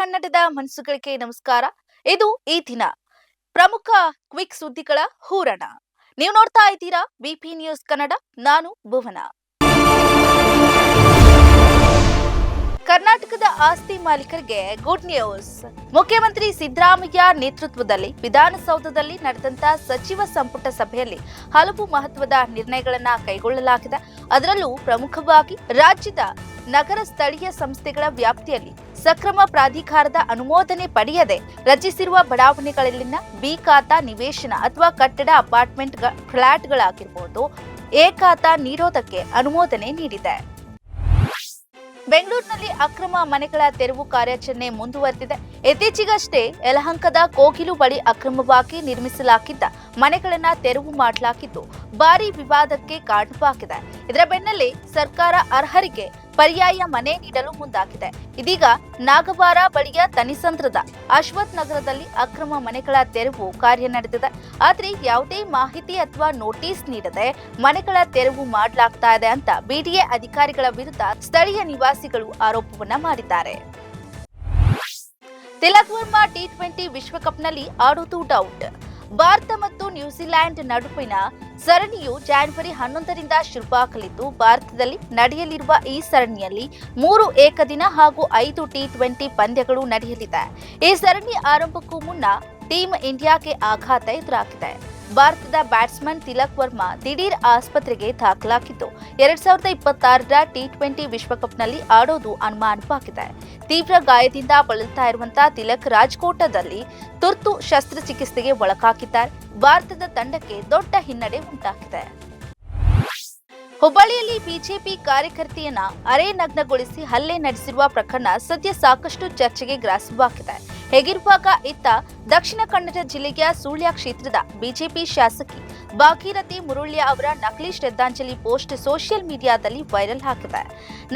ಕನ್ನಡದ ಮನಸ್ಸುಗಳಿಗೆ ನಮಸ್ಕಾರ. ಇದು ಈ ದಿನ. ಪ್ರಮುಖ ಕ್ವಿಕ್ ಸುದ್ದಿಗಳ ಹೂರಣ. ನೀವು ನೋಡ್ತಾ ಇದ್ದೀರಾ ಬಿಪಿ ನ್ಯೂಸ್ ಕನ್ನಡ, ನಾನು ಭುವನ. ಆಸ್ತಿ ಮಾಲೀಕರಿಗೆ ಗುಡ್ ನ್ಯೂಸ್. ಮುಖ್ಯಮಂತ್ರಿ ಸಿದ್ದರಾಮಯ್ಯ ನೇತೃತ್ವದಲ್ಲಿ ವಿಧಾನಸೌಧದಲ್ಲಿ ನಡೆದಂತ ಸಚಿವ ಸಂಪುಟ ಸಭೆಯಲ್ಲಿ ಹಲವು ಮಹತ್ವದ ನಿರ್ಣಯಗಳನ್ನ ಕೈಗೊಳ್ಳಲಾಗಿದೆ. ಅದರಲ್ಲೂ ಪ್ರಮುಖವಾಗಿ ರಾಜ್ಯದ ನಗರ ಸ್ಥಳೀಯ ಸಂಸ್ಥೆಗಳ ವ್ಯಾಪ್ತಿಯಲ್ಲಿ ಸಕ್ರಮ ಪ್ರಾಧಿಕಾರದ ಅನುಮೋದನೆ ಪಡೆಯದೆ ರಚಿಸಿರುವ ಬಡಾವಣೆಗಳಲ್ಲಿನ ಬಿ ಖಾತಾ ನಿವೇಶನ ಅಥವಾ ಕಟ್ಟಡ ಅಪಾರ್ಟ್ಮೆಂಟ್ ಫ್ಲಾಟ್ಗಳಾಗಿರ್ಬೋದು ಏಕಾತ ನೀಡೋದಕ್ಕೆ ಅನುಮೋದನೆ ನೀಡಿದೆ. ಬೆಂಗಳೂರಿನಲ್ಲಿ ಅಕ್ರಮ ಮನೆಗಳ ತೆರವು ಕಾರ್ಯಾಚರಣೆ ಮುಂದುವರೆದಿದೆ. ಇತ್ತೀಚೆಗಷ್ಟೇ ಯಲಹಂಕದ ಕೋಗಿಲು ಬಳಿ ಅಕ್ರಮವಾಗಿ ನಿರ್ಮಿಸಲಾಗಿದ್ದ ಮನೆಗಳನ್ನ ತೆರವು ಮಾಡಲಾಗಿದ್ದು, ಭಾರಿ ವಿವಾದಕ್ಕೆ ಕಾರಣವಾಗಿದೆ ಇದರ ಬೆನ್ನಲ್ಲೇ ಸರ್ಕಾರ ಅರ್ಹರಿಗೆ ಪರ್ಯಾಯ ಮನೆ ನೀಡಲು ಮುಂದಾಗಿದೆ. ಇದೀಗ ನಾಗವಾರ ಬಳಿಯ ತನಿಸಂದ್ರದ ಅಶ್ವಥ್ ನಗರದಲ್ಲಿ ಅಕ್ರಮ ಮನೆಗಳ ತೆರವು ಕಾರ್ಯ ನಡೆದಿದೆ. ಆದ್ರೆ ಯಾವುದೇ ಮಾಹಿತಿ ಅಥವಾ ನೋಟಿಸ್ ನೀಡದೆ ಮನೆಗಳ ತೆರವು ಮಾಡಲಾಗ್ತಾ ಇದೆ ಅಂತ ಬಿಡಿಎ ಅಧಿಕಾರಿಗಳ ವಿರುದ್ಧ ಸ್ಥಳೀಯ ನಿವಾಸಿಗಳು ಆರೋಪವನ್ನ ಮಾಡಿದ್ದಾರೆ. ತಿಲಕ್ ವರ್ಮಾ ಟಿ ಟ್ವೆಂಟಿ ವಿಶ್ವಕಪ್ನಲ್ಲಿ ಆಡೋದು ಡೌಟ್. ಭಾರತ ಮತ್ತು ನ್ಯೂಜಿಲೆಂಡ್ ನಡುವಿನ ಸರಣಿಯು ಜಾನ್ವರಿ ಹನ್ನೊಂದರಿಂದ ಶುರುವಾಗಲಿದ್ದು ಭಾರತದಲ್ಲಿ ನಡೆಯಲಿರುವ ಈ ಸರಣಿಯಲ್ಲಿ ಮೂರು ಏಕದಿನ ಹಾಗೂ ಐದು ಟಿ ಟ್ವೆಂಟಿ ಪಂದ್ಯಗಳು ನಡೆಯಲಿದೆ. ಈ ಸರಣಿ ಆರಂಭಕ್ಕೂ ಮುನ್ನ ಟೀಮ್ ಇಂಡಿಯಾಗೆ ಆಘಾತ ಎದುರಾಗಿದೆ. ಭಾರತದ ಬ್ಯಾಟ್ಸ್ಮನ್ ತಿಲಕ್ ವರ್ಮಾ ದಿಢೀರ್ ಆಸ್ಪತ್ರೆಗೆ ದಾಖಲಾಗಿದ್ದು, ಎರಡ್ ಸಾವಿರದ ಇಪ್ಪತ್ತಾರರ ಟಿ ಟ್ವೆಂಟಿ ವಿಶ್ವಕಪ್ನಲ್ಲಿ ಆಡೋದು ಅನುಮಾನವಾಗಿದೆ ತೀವ್ರ ಗಾಯದಿಂದ ಬಳಲ್ತಾ ಇರುವಂತಹ ತಿಲಕ್ ರಾಜ್ಕೋಟದಲ್ಲಿ ತುರ್ತು ಶಸ್ತ್ರಚಿಕಿತ್ಸೆಗೆ ಒಳಗಾಗಿದ್ದಾರೆ. ಭಾರತದ ತಂಡಕ್ಕೆ ದೊಡ್ಡ ಹಿನ್ನಡೆ ಉಂಟಾಗಿದೆ. ಹುಬ್ಬಳ್ಳಿಯಲ್ಲಿ ಬಿಜೆಪಿ ಕಾರ್ಯಕರ್ತೆಯನ್ನ ಅರೆ ನಗ್ನಗೊಳಿಸಿ ಹಲ್ಲೆ ನಡೆಸಿರುವ ಪ್ರಕರಣ ಸದ್ಯ ಸಾಕಷ್ಟು ಚರ್ಚೆಗೆ ಗ್ರಾಸವಾಗಿದೆ. ಹೇಗಿರುವಾಗ ಇತ್ತ ದಕ್ಷಿಣ ಕನ್ನಡ ಜಿಲ್ಲೆಯ ಸುಳ್ಯ ಕ್ಷೇತ್ರದ ಬಿಜೆಪಿ ಶಾಸಕಿ ಭಾಗೀರಥಿ ಮುರುಳ್ಯ ಅವರ ನಕಲಿ ಶ್ರದ್ಧಾಂಜಲಿ ಪೋಸ್ಟ್ ಸೋಷಿಯಲ್ ಮೀಡಿಯಾದಲ್ಲಿ ವೈರಲ್ ಆಗಿದೆ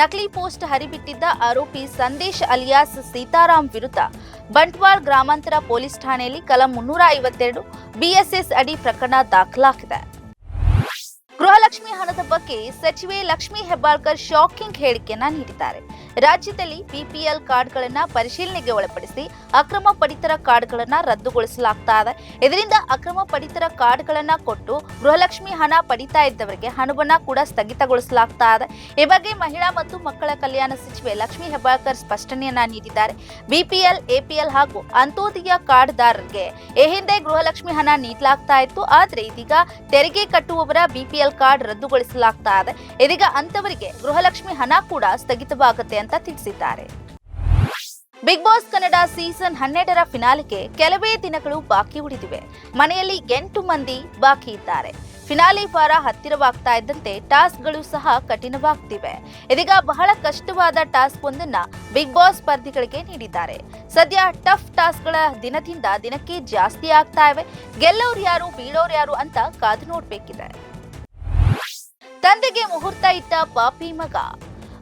ನಕಲಿ ಪೋಸ್ಟ್ ಹರಿಬಿಟ್ಟಿದ್ದ ಆರೋಪಿ ಸಂದೇಶ್ ಅಲಿಯಾಸ್ ಸೀತಾರಾಮ್ ವಿರುದ್ಧ ಬಂಟ್ವಾಳ ಗ್ರಾಮಾಂತರ ಪೊಲೀಸ್ ಠಾಣೆಯಲ್ಲಿ ಕಲಂ ಮುನ್ನೂರ ಐವತ್ತೆರಡು ಬಿಎಸ್ಎಸ್ ಅಡಿ ಪ್ರಕರಣ ದಾಖಲಾಗಿದೆ. ಗೃಹಲಕ್ಷ್ಮಿ ಹಣದ ಬಗ್ಗೆ ಸಚಿವೆ ಲಕ್ಷ್ಮಿ ಹೆಬ್ಬಾಳ್ಕರ್ ಶಾಕಿಂಗ್ ಹೇಳಿಕೆಯನ್ನ ನೀಡಿದ್ದಾರೆ. ರಾಜ್ಯದಲ್ಲಿ ಬಿಪಿಎಲ್ ಕಾರ್ಡ್ಗಳನ್ನ ಪರಿಶೀಲನೆಗೆ ಒಳಪಡಿಸಿ ಅಕ್ರಮ ಪಡಿತರ ಕಾರ್ಡ್ಗಳನ್ನ ರದ್ದುಗೊಳಿಸಲಾಗ್ತಾ ಇದೆ. ಇದರಿಂದ ಅಕ್ರಮ ಪಡಿತರ ಕಾರ್ಡ್ಗಳನ್ನ ಕೊಟ್ಟು ಗೃಹಲಕ್ಷ್ಮಿ ಹಣ ಪಡಿತಾ ಇದ್ದವರಿಗೆ ಹಣವನ್ನ ಕೂಡ ಸ್ಥಗಿತಗೊಳಿಸಲಾಗ್ತಾ ಇದೆ. ಈ ಬಗ್ಗೆ ಮಹಿಳಾ ಮತ್ತು ಮಕ್ಕಳ ಕಲ್ಯಾಣ ಸಚಿವೆ ಲಕ್ಷ್ಮಿ ಹೆಬ್ಬಾಳ್ಕರ್ ಸ್ಪಷ್ಟನೆಯನ್ನ ನೀಡಿದ್ದಾರೆ. ಬಿಪಿಎಲ್, ಎಪಿಎಲ್ ಹಾಗೂ ಅಂತ್ಯೋದಯ ಕಾರ್ಡ್ದಾರರಿಗೆ ಈ ಹಿಂದೆ ಗೃಹಲಕ್ಷ್ಮಿ ಹಣ ನೀಡಲಾಗ್ತಾ ಇತ್ತು. ಆದ್ರೆ ಇದೀಗ ತೆರಿಗೆ ಕಟ್ಟುವವರ ಬಿಪಿಎಲ್ ಕಾರ್ಡ್ ರದ್ದುಗೊಳಿಸಲಾಗ್ತಾ ಇದೆ. ಇದೀಗ ಅಂತವರಿಗೆ ಗೃಹಲಕ್ಷ್ಮಿ ಹಣ ಕೂಡ ಸ್ಥಗಿತವಾಗುತ್ತೆ ಅಂತ ತಿಳಿಸಿದ್ದಾರೆ. ಬಿಗ್ ಬಾಸ್ ಕನ್ನಡ ಸೀಸನ್ ಹನ್ನೆರಡರ ಫಿನಾಲಿಗೆ ಕೆಲವೇ ದಿನಗಳು ಬಾಕಿ ಉಳಿದಿವೆ. ಮನೆಯಲ್ಲಿ ಎಂಟು ಮಂದಿ ಬಾಕಿ ಇದ್ದಾರೆ. ಫಿನಾಲಿ ವಾರ ಹತ್ತಿರವಾಗ್ತಾ ಇದ್ದಂತೆ ಟಾಸ್ಕ್ಗಳು ಸಹ ಕಠಿಣವಾಗ್ತಿವೆ. ಇದೀಗ ಬಹಳ ಕಷ್ಟವಾದ ಟಾಸ್ಕ್ ಒಂದನ್ನ ಬಿಗ್ ಬಾಸ್ ಸ್ಪರ್ಧಿಗಳಿಗೆ ನೀಡಿದ್ದಾರೆ. ಸದ್ಯ ಟಫ್ ಟಾಸ್ಕ್ಗಳ ದಿನದಿಂದ ದಿನಕ್ಕೆ ಜಾಸ್ತಿ ಆಗ್ತಾ ಇವೆ. ಗೆಲ್ಲೋರು ಯಾರು, ಬೀಳೋರು ಯಾರು ಅಂತ ಕಾದು ನೋಡ್ಬೇಕಿದೆ. ತಂದೆಗೆ ಮುಹೂರ್ತ ಇಟ್ಟ ಪಾಪಿ ಮಗ.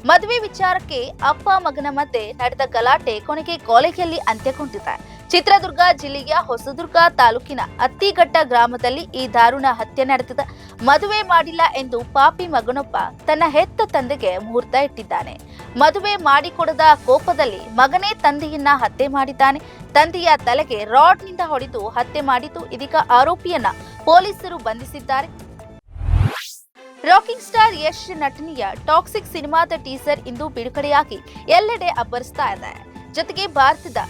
ಮದುವೆ ವಿಚಾರಕ್ಕೆ ಅಪ್ಪ ಮಗನ ಮಧ್ಯೆ ನಡೆದ ಗಲಾಟೆ ಕೊನೆಗೆ ಕಾಲೇಜಲ್ಲಿ ಅಂತ್ಯಗೊಂಡಿದೆ. ಚಿತ್ರದುರ್ಗ ಜಿಲ್ಲೆಯ ಹೊಸದುರ್ಗ ತಾಲೂಕಿನ ಅತ್ತಿಘಟ್ಟ ಗ್ರಾಮದಲ್ಲಿ ಈ ದಾರುಣ ಹತ್ಯೆ ನಡೆದಿದೆ. ಮದುವೆ ಮಾಡಿಲ್ಲ ಎಂದು ಪಾಪಿ ಮಗನೊಬ್ಬ ತನ್ನ ಹೆತ್ತ ತಂದೆಗೆ ಮುಹೂರ್ತ ಇಟ್ಟಿದ್ದಾನೆ. ಮದುವೆ ಮಾಡಿಕೊಡದ ಕೋಪದಲ್ಲಿ ಮಗನೇ ತಂದೆಯನ್ನ ಹತ್ಯೆ ಮಾಡಿದ್ದಾನೆ. ತಂದೆಯ ತಲೆಗೆ ರಾಡ್ನಿಂದ ಹೊಡೆದು ಹತ್ಯೆ ಮಾಡಿದ್ದು ಇದೀಗ ಆರೋಪಿಯನ್ನ ಪೊಲೀಸರು ಬಂಧಿಸಿದ್ದಾರೆ. ರಾಕಿಂಗ್ ಸ್ಟಾರ್ ಯಶ್ ನಟನೆಯ ಟಾಕ್ಸಿಕ್ ಸಿನಿಮಾದ ಟೀಸರ್ ಇಂದು ಬಿಡುಗಡೆಯಾಗಿ. ಎಲ್ಲೆಡೆ ಅಬ್ಬರಿಸ್ತಾ ಇದೆ. ಜೊತೆಗೆ ಭಾರತದ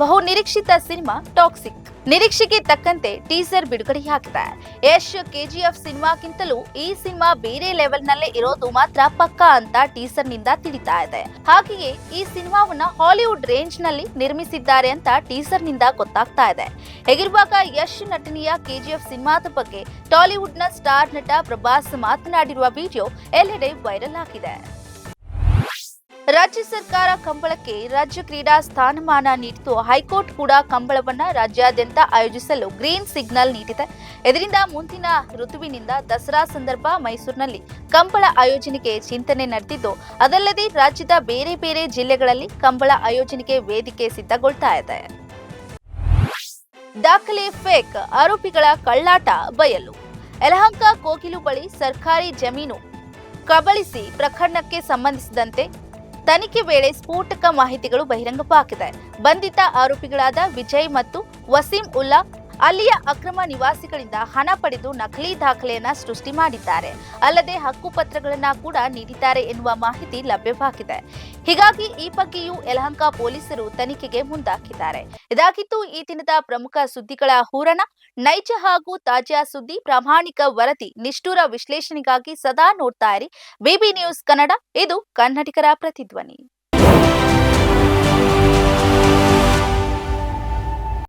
ಬಹು ನಿರೀಕ್ಷಿತ ಸಿನಿಮಾ ಟಾಕ್ಸಿಕ್ ನಿರೀಕ್ಷೆಗೆ ತಕ್ಕಂತೆ ಟೀಸರ್ ಬಿಡುಗಡೆಯಾಗಿದೆ ಯಶ್ ಕೆಜಿಎಫ್ ಸಿನಿಮಾಗಿಂತಲೂ ಈ ಸಿನಿಮಾ ಬೇರೆ ಲೆವೆಲ್ ನಲ್ಲೇ ಇರೋದು ಮಾತ್ರ ಪಕ್ಕಾ ಅಂತ ಟೀಸರ್ನಿಂದ ತಿಳಿತಾ ಇದೆ. ಹಾಗೆಯೇ ಈ ಸಿನಿಮಾವನ್ನ ಹಾಲಿವುಡ್ ರೇಂಜ್ನಲ್ಲಿ ನಿರ್ಮಿಸಿದ್ದಾರೆ ಅಂತ ಟೀಸರ್ನಿಂದ ಗೊತ್ತಾಗ್ತಾ ಇದೆ. ಹೇಗಿರುವಾಗ ಯಶ್ ನಟನೆಯ ಕೆಜಿಎಫ್ ಸಿನಿಮಾದ ಬಗ್ಗೆ ಟಾಲಿವುಡ್ನ ಸ್ಟಾರ್ ನಟ ಪ್ರಭಾಸ್ ಮಾತನಾಡಿರುವ ವಿಡಿಯೋ ಎಲ್ಲೆಡೆ ವೈರಲ್ ಆಗಿದೆ. ರಾಜ್ಯ ಸರ್ಕಾರ ಕಂಬಳಕ್ಕೆ ರಾಜ್ಯ ಕ್ರೀಡಾ ಸ್ಥಾನಮಾನ ನೀಡಿದ್ದು ಹೈಕೋರ್ಟ್ ಕೂಡ ಕಂಬಳವನ್ನ ರಾಜ್ಯಾದ್ಯಂತ ಆಯೋಜಿಸಲು ಗ್ರೀನ್ ಸಿಗ್ನಲ್ ನೀಡಿದೆ. ಇದರಿಂದ ಮುಂದಿನ ಋತುವಿನಿಂದ ದಸರಾ ಸಂದರ್ಭ ಮೈಸೂರಿನಲ್ಲಿ ಕಂಬಳ ಆಯೋಜನೆಗೆ ಚಿಂತನೆ ನಡೆದಿದ್ದು, ಅದಲ್ಲದೆ ರಾಜ್ಯದ ಬೇರೆ ಬೇರೆ ಜಿಲ್ಲೆಗಳಲ್ಲಿ ಕಂಬಳ ಆಯೋಜನೆಗೆ ವೇದಿಕೆ ಸಿದ್ಧಗೊಳ್ತಾ ಇದೆ. ದಾಖಲೆ ಫೇಕ್, ಆರೋಪಿಗಳ ಕಳ್ಳಾಟ, ಬಯಲು. ಯಲಹಂಕ, ಕೋಗಿಲು ಬಳಿ ಸರ್ಕಾರಿ ಜಮೀನು ಕಬಳಿಸಿ ಪ್ರಕರಣಕ್ಕೆ ಸಂಬಂಧಿಸಿದಂತೆ ತನಿಖೆ ವೇಳೆ ಸ್ಫೋಟಕ ಮಾಹಿತಿಗಳು ಬಹಿರಂಗವಾಗಿದೆ ಬಂಧಿತ ಆರೋಪಿಗಳಾದ ವಿಜಯ್ ಮತ್ತು ವಸೀಂ ಉಲ್ಲಾ ಅಲ್ಲಿಯ ಅಕ್ರಮ ನಿವಾಸಿಗಳಿಂದ ಹಣ ಪಡೆದು ನಕಲಿ ದಾಖಲೆಯನ್ನ ಸೃಷ್ಟಿ ಮಾಡಿದ್ದಾರೆ. ಅಲ್ಲದೆ ಹಕ್ಕುಪತ್ರಗಳನ್ನ ಕೂಡ ನೀಡಿದ್ದಾರೆ ಎನ್ನುವ ಮಾಹಿತಿ ಲಭ್ಯವಾಗಿದೆ. ಹೀಗಾಗಿ ಈ ಬಗ್ಗೆಯೂ ಯಲಹಂಕ ಪೊಲೀಸರು ತನಿಖೆಗೆ ಮುಂದಾಕಿದ್ದಾರೆ ಇದಾಗಿತ್ತು ಈ ದಿನದ ಪ್ರಮುಖ ಸುದ್ದಿಗಳ ಹೂರಣ. ನೈಜ ಹಾಗೂ ತಾಜಾ ಸುದ್ದಿ, ಪ್ರಾಮಾಣಿಕ ವರದಿ, ನಿಷ್ಠುರ ವಿಶ್ಲೇಷಣೆಗಾಗಿ ಸದಾ ನೋಡ್ತಾ ಇರಿ. ಬಿಬಿ ನ್ಯೂಸ್ ಕನ್ನಡ, ಇದು ಕನ್ನಡಿಗರ ಪ್ರತಿಧ್ವನಿ.